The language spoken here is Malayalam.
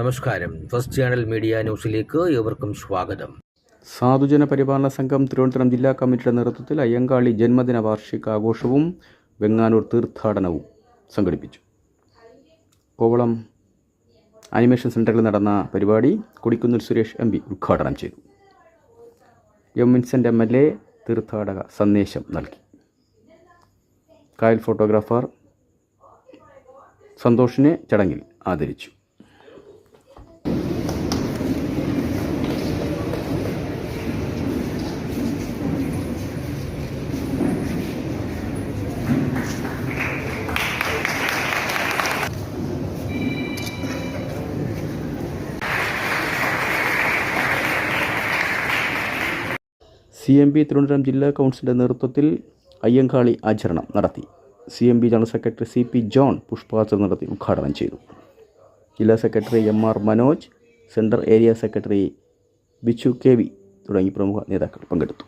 നമസ്കാരം. ഫസ്റ്റ് ചാനൽ മീഡിയ ന്യൂസിലേക്ക് ഏവർക്കും സ്വാഗതം. സാധുജന പരിപാലന സംഘം തിരുവനന്തപുരം ജില്ലാ കമ്മിറ്റിയുടെ നേതൃത്വത്തിൽ അയ്യങ്കാളി ജന്മദിന വാർഷിക ആഘോഷവും വെങ്ങാനൂർ തീർത്ഥാടനവും സംഘടിപ്പിച്ചു. കോവളം ആനിമേഷൻ സെന്ററിൽ നടന്ന പരിപാടി കൊടിക്കുന്നിൽ സുരേഷ് എം ഉദ്ഘാടനം ചെയ്തു. M Vincent M L A തീർത്ഥാടക സന്ദേശം നൽകി. കായൽ ഫോട്ടോഗ്രാഫർ സന്തോഷിനെ ചടങ്ങിൽ ആദരിച്ചു. സി എം പി തിരുവനന്തപുരം ജില്ലാ കൗൺസിലിന്റെ നേതൃത്വത്തിൽ അയ്യങ്കാളി ആചരണം നടത്തി. C M P general secretary C P John പുഷ്പാചരണം നടത്തി ഉദ്ഘാടനം ചെയ്തു. ജില്ലാ secretary M R Manoj central area secretary Bichu K V തുടങ്ങി പ്രമുഖ നേതാക്കൾ പങ്കെടുത്തു.